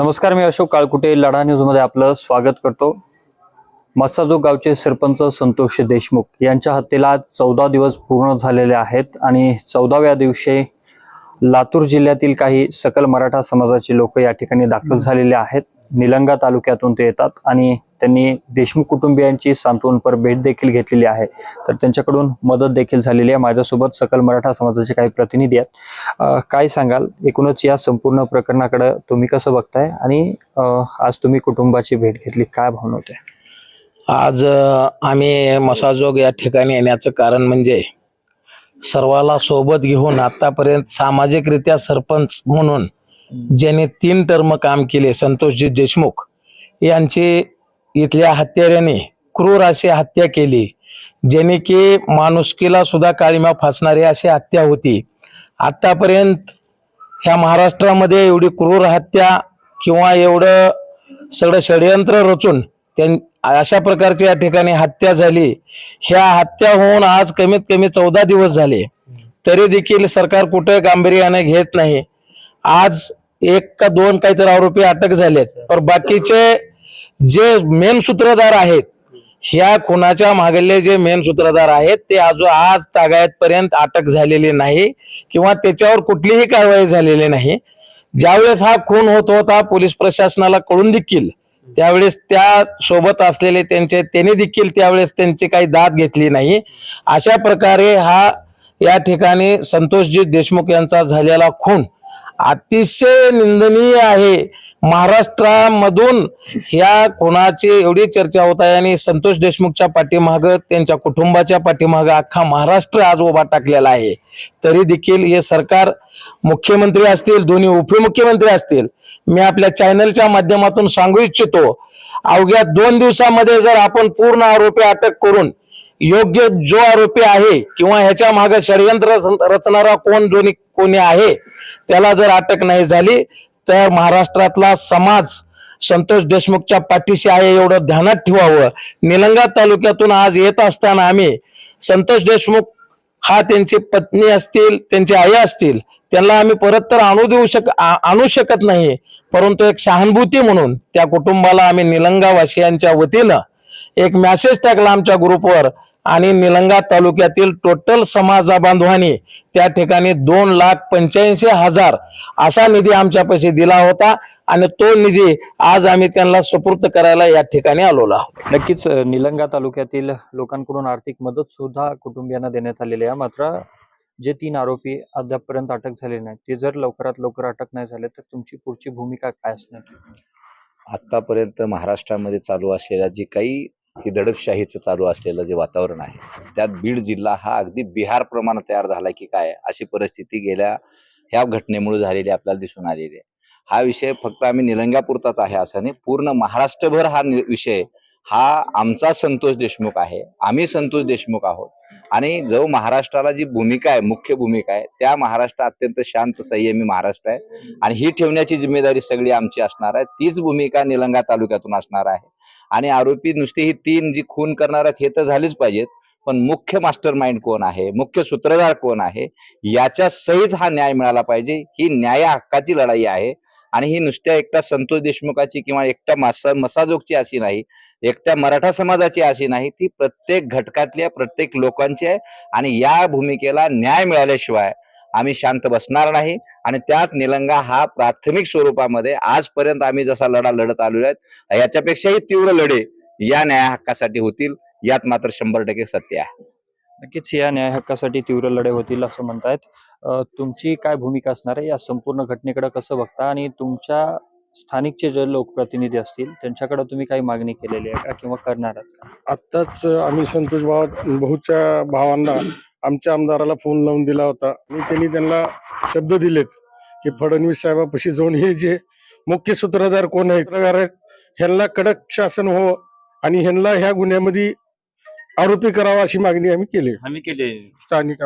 नमस्कार मी अशोक काळकुटे लढा न्यूजमध्ये आपलं स्वागत करतो. मस्साजोग गावचे सरपंच संतोष देशमुख यांच्या हत्येला आज चौदा दिवस पूर्ण झालेले आहेत आणि चौदाव्या दिवशी लातूर जिल्ह्यातील काही सकल मराठा समाजाचे लोक या ठिकाणी दाखल झालेले आहेत. निलंगा तालुक्यातून ते येतात आणि त्यांनी देशमुख कुटुंबियांची सांत्वनपर भेट देखील घेतलेली आहे. तर त्यांच्याकडून मदत देखील झालेली आहे. माझ्यासोबत सकल मराठा समाजाचे काही प्रतिनिधी आहेत. काय सांगाल? एकूणच या संपूर्ण प्रकरणाकडे तुम्ही कसं बघताय? आणि आज तुम्ही कुटुंबाची भेट घेतली. काय भावना होते आज आम्ही मसाजोग या ठिकाणी येण्याचं कारण म्हणजे सर्वाला सोबत घेऊन आतापर्यंत सामाजिकरित्या सरपंच म्हणून ज्याने तीन टर्म काम केले संतोषजी देशमुख. यांची इथल्या हत्याऱ्याने क्रूर अशी हत्या केली ज्याने की माणुसकीला सुद्धा काळीमा फासणारी अशी हत्या होती. आतापर्यंत ह्या महाराष्ट्रामध्ये एवढी क्रूर हत्या किंवा एवढं सगळं षडयंत्र रचून त्यां अशा प्रकारची या ठिकाणी हत्या झाली. ह्या हत्या होऊन आज कमीत कमी चौदा दिवस झाले. तरी देखील सरकार कुठे गांभीर्याने घेत नाही. आज एक का दोन काहीतरी आरोपी अटक झालेत. तर बाकीचे जे मेन सूत्रधार आहेत ह्या खुनाच्या मागले जे मेन सूत्रधार आहेत ते आज आज तागायतपर्यंत अटक झालेली नाही किंवा त्याच्यावर कुठलीही कारवाई झालेली नाही. ज्यावेळेस हा खून होत होता पोलीस प्रशासनाला कळून देखील त्यावेळेस त्या सोबत असलेले त्यांचे त्यांनी देखील त्यावेळेस त्यांची काही दाद घेतली नाही. अशा प्रकारे हा या ठिकाणी संतोषजी देशमुख यांचा झालेला खून अतिशय निंदनीय आहे. महाराष्ट्रामधून ह्या कोणाची एवढी चर्चा होत आहे आणि संतोष देशमुखच्या पाठीमाग त्यांच्या कुटुंबाच्या पाठीमाग अख्खा महाराष्ट्र आज उभा टाकलेला आहे. तरी देखील हे सरकार मुख्यमंत्री असतील दोन्ही उपमुख्यमंत्री असतील मी आपल्या चॅनलच्या माध्यमातून सांगू इच्छितो अवघ्या दोन दिवसामध्ये जर आपण पूर्ण आरोपी अटक करून योग्य जो आरोपी आहे किंवा ह्याच्या मागे षडयंत्र रचणारा कोण दोन्ही कोणी आहे त्याला जर अटक नाही झाली तर महाराष्ट्रातला समाज संतोष देशमुखच्या पाठीशी आहे एवढं ध्यानात ठेवावं. निलंगा तालुक्यातून आज येत असताना आम्ही संतोष देशमुख हा त्यांची पत्नी असतील त्यांची आई असतील त्यांना आम्ही परत तर आणू देऊ शक आ- आणू शकत नाही परंतु एक सहानुभूती म्हणून त्या कुटुंबाला आम्ही निलंगावासियांच्या वतीनं एक मेसेज टाकला आमच्या ग्रुपवर आणि निलंगा तालुक्यातील टोटल समाजा बांधवांनी त्या ठिकाणी दोन लाख पंच्याऐंशी हजार असा निधी आमच्यापाशी दिला होता आणि तो निधी आज आम्ही त्यांना सुपूर्द करायला या ठिकाणी आलेलो आहोत. नक्कीच निलंगा तालुक्यातील लोकांकडून आर्थिक मदत सुद्धा कुटुंबियांना देण्यात आलेली आहे. मात्र जे तीन आरोपी अद्यापपर्यंत अटक झाले नाहीत. ते जर लवकरात लवकर अटक नाही झाले तर तुमची पुढची भूमिका काय असणार? आतापर्यंत महाराष्ट्रामध्ये चालू असलेल्या जी काही ही दडपशाहीचं चालू असलेलं जे वातावरण आहे त्यात बीड जिल्हा हा अगदी बिहार प्रमाणे तयार झाला की काय अशी परिस्थिती गेल्या ह्या घटनेमुळे झालेली आपल्याला दिसून आलेली आहे. हा विषय फक्त आम्ही निलंग्यापुरताच आहे असं नाही पूर्ण महाराष्ट्रभर हा विषय हा आमचा संतोष देशमुख आहे. आम्ही संतोष देशमुख आहोत. आणि जो महाराष्ट्राला जी भूमिका आहे मुख्य भूमिका आहे त्या महाराष्ट्र अत्यंत शांत संयमी महाराष्ट्र आहे. आणि ही ठेवण्याची जिम्मेदारी सगळी आमची असणार आहे. तीच भूमिका निलंगा तालुक्यातून असणार आहे. आणि आरोपी नुसती ही तीन जी खून करणार आहेत हे तर झालीच पाहिजेत. पण मुख्य मास्टर माइंड कोण आहे? मुख्य सूत्रधार कोण आहे? याच्या सहित हा न्याय मिळाला पाहिजे. ही न्याय हक्काची लढाई आहे. आणि ही नुसत्या एकट्या संतोष देशमुखाची किंवा एकट्या मासा मसाजोगची अशी नाही एकट्या मराठा समाजाची अशी नाही ती प्रत्येक घटकातल्या प्रत्येक लोकांची आहे आणि या भूमिकेला न्याय मिळाल्याशिवाय आम्ही शांत बसणार नाही आणि त्यात निलंगा हा प्राथमिक स्वरूपामध्ये आजपर्यंत आम्ही जसा लढा लढत आलेलो आहेत याच्यापेक्षाही तीव्र लढे या न्याय हक्कासाठी होतील यात मात्र शंभर टक्के सत्य आहे. नक्कीच या न्याय हक्कासाठी तीव्र लढाई होतील असं म्हणतायत. तुमची काय भूमिका असणार आहे? या संपूर्ण घटनेकडे कसं बघता? आणि तुमच्या स्थानिकचे जे लोकप्रतिनिधी असतील त्यांच्याकडे तुम्ही काही मागणी केलेली आहे का किंवा करणार आहात का? आत्ताच आम्ही संतोष भाव भाऊच्या भावांना आमच्या आमदाराला फोन लावून दिला होता. आणि त्यांनी त्यांना शब्द दिलेत की फडणवीस साहेबापाशी जाऊन हे जे मुख्य सूत्रधार कोण आहे आहेत ह्यांना कडक शासन हो आणि ह्यांना ह्या गुन्ह्यामध्ये आरोपी करावा अशी मागणी आम्ही केली. आम्ही केले. स्थानिक.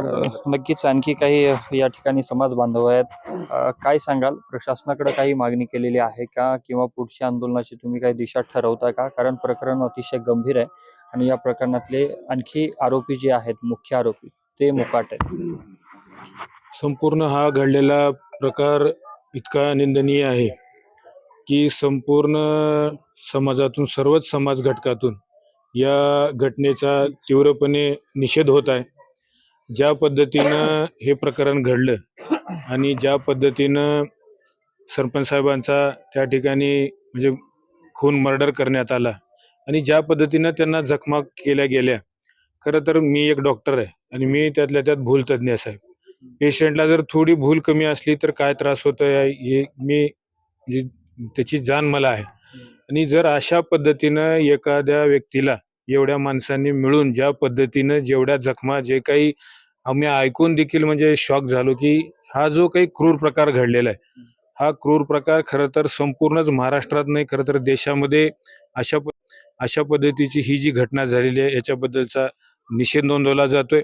नक्कीच आणखी काही या ठिकाणी समाज बांधव आहेत. अ, काय सांगाल? प्रशासनाकडे काही मागणी केलेली आहे का? किंवा पुढच्या आंदोलनाची तुम्ही काही दिशा ठरवता का? कारण प्रकरण अतिशय गंभीर आहे आणि या प्रकरणातले आणखी आरोपी जे आहेत मुख्य आरोपी ते मुकाट आहेत. संपूर्ण हा घडलेला प्रकार इतका निंदनीय आहे की संपूर्ण समाजातून सर्वच समाज घटकातून या घटनेचा तीव्रपणे निषेध होत आहे. ज्या पद्धतीनं हे प्रकरण घडलं आणि ज्या पद्धतीनं सरपंच साहेबांचा त्या ठिकाणी म्हणजे खून मर्डर करण्यात आला आणि ज्या पद्धतीनं त्यांना जखमा केल्या गेल्या खरं तर मी एक डॉक्टर आहे आणि मी त्यातल्या त्यात भूल तज्ज्ञ साहेब. पेशंटला जर थोडी भूल कमी असली तर काय त्रास होतो आहे हे मी म्हणजे त्याची जाण मला आहे. आणि जर अशा पद्धतीनं एखाद्या व्यक्तीला एवढ्या माणसांनी मिळून ज्या पद्धतीनं जेवढ्या जखमा जे काही आम्ही ऐकून देखील म्हणजे शॉक झालो की हा जो काही क्रूर प्रकार घडलेला आहे हा क्रूर प्रकार खरं तर संपूर्णच महाराष्ट्रात नाही खरं तर देशामध्ये अशा अशा पद्धतीची ही जी घटना झालेली आहे याच्याबद्दलचा निषेध नोंदवला जातोय.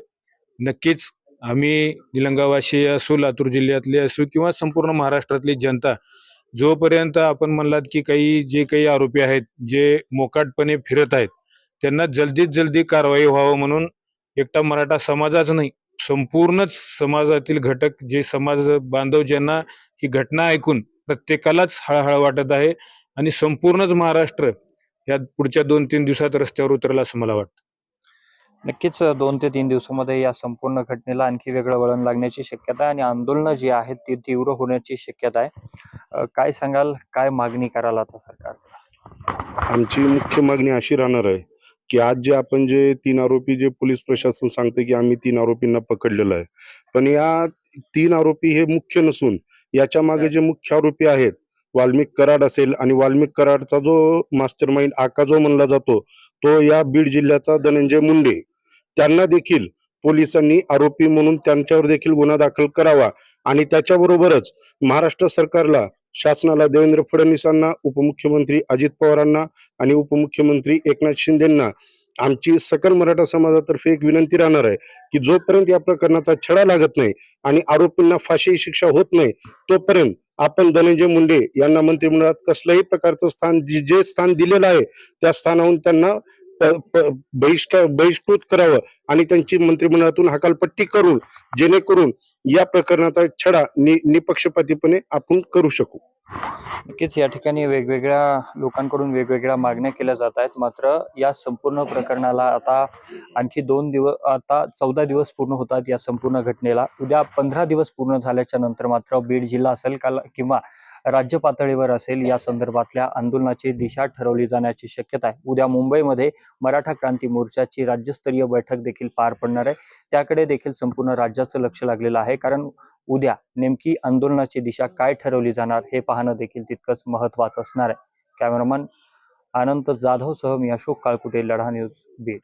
नक्कीच आम्ही निलंगावासी असू लातूर जिल्ह्यातले असू किंवा संपूर्ण महाराष्ट्रातली जनता जोपर्यंत आपण म्हणलात की काही जे काही आरोपी आहेत जे मोकाटपणे फिरत आहेत त्यांना जल्दीत जल्दी कारवाई व्हावं म्हणून एकटा मराठा समाजाच नाही. संपूर्णच समाजातील घटक जे समाज बांधव ज्यांना ही घटना ऐकून प्रत्येकालाच हळहळ वाटत आहे आणि संपूर्णच महाराष्ट्र या पुढच्या दोन तीन दिवसात रस्त्यावर उतरला असं मला वाटतं. नक्कीच दोन ते तीन दिवसामध्ये या संपूर्ण घटनेला आणखी वेगळं वळण लागण्याची शक्यता आहे आणि आंदोलनं जी आहेत ती तीव्र होण्याची शक्यता आहे. काय सांगाल? काय मागणी कराल आता सरकार? आमची मुख्य मागणी अशी राहणार आहे की आज जे आपण जे तीन आरोपी जे पोलीस प्रशासन सांगते की आम्ही तीन आरोपींना पकडलेलं आहे. पण या तीन आरोपी हे मुख्य नसून याच्या मागे जे मुख्य आरोपी आहेत वाल्मिक कराड असेल आणि वाल्मिक कराडचा जो मास्टर माइंड आका जो म्हणला जातो तो या बीड जिल्ह्याचा धनंजय मुंडे. त्यांना देखील पोलिसांनी आरोपी म्हणून त्यांच्यावर देखील गुन्हा दाखल करावा. आणि त्याच्याबरोबरच महाराष्ट्र सरकारला शासनाला देवेंद्र फडणवीसांना उपमुख्यमंत्री अजित पवारांना आणि उपमुख्यमंत्री एकनाथ शिंदेंना आमची सकल मराठा समाजातर्फे एक विनंती राहणार आहे की जोपर्यंत या प्रकरणाचा छडा लागत नाही आणि आरोपींना फाशी शिक्षा होत नाही तोपर्यंत आपण धनंजय मुंडे यांना मंत्रिमंडळात कसल्याही प्रकारचं स्थान जे स्थान दिलेलं आहे त्या स्थानाहून त्यांना बहिष्कार बहिष्कृत करावं आणि त्यांची मंत्रिमंडळातून हकालपट्टी करून जेणेकरून या प्रकरणाचा छडा नि निपक्षपातीपणे आपण करू शकू. नक्कीच या ठिकाणी वेगवेगळ्या लोकांकडून वेगवेगळ्या मागण्या केल्या जात आहेत. मात्र या संपूर्ण प्रकरणाला आता आणखी दोन दिवस आता चौदा दिवस पूर्ण होतात या संपूर्ण घटनेला. उद्या पंधरा दिवस पूर्ण झाल्याच्यानंतर मात्र बीड जिल्हा असेल किंवा राज्य पातळीवर असेल या संदर्भातल्या आंदोलनाची दिशा ठरवली जाण्याची शक्यता आहे. उद्या मुंबईमध्ये मराठा क्रांती मोर्चाची राज्यस्तरीय बैठक देखील पार पडणार आहे. त्याकडे देखील संपूर्ण राज्याचं लक्ष लागलेलं आहे. कारण उद्या नेमकी आंदोलनाची दिशा काय ठरवली जाणार हे पाहणं देखील तितकंच महत्वाचं असणार आहे. कॅमेरामन अनंत जाधव सह मी अशोक काळकुटे लढा न्यूज बीड.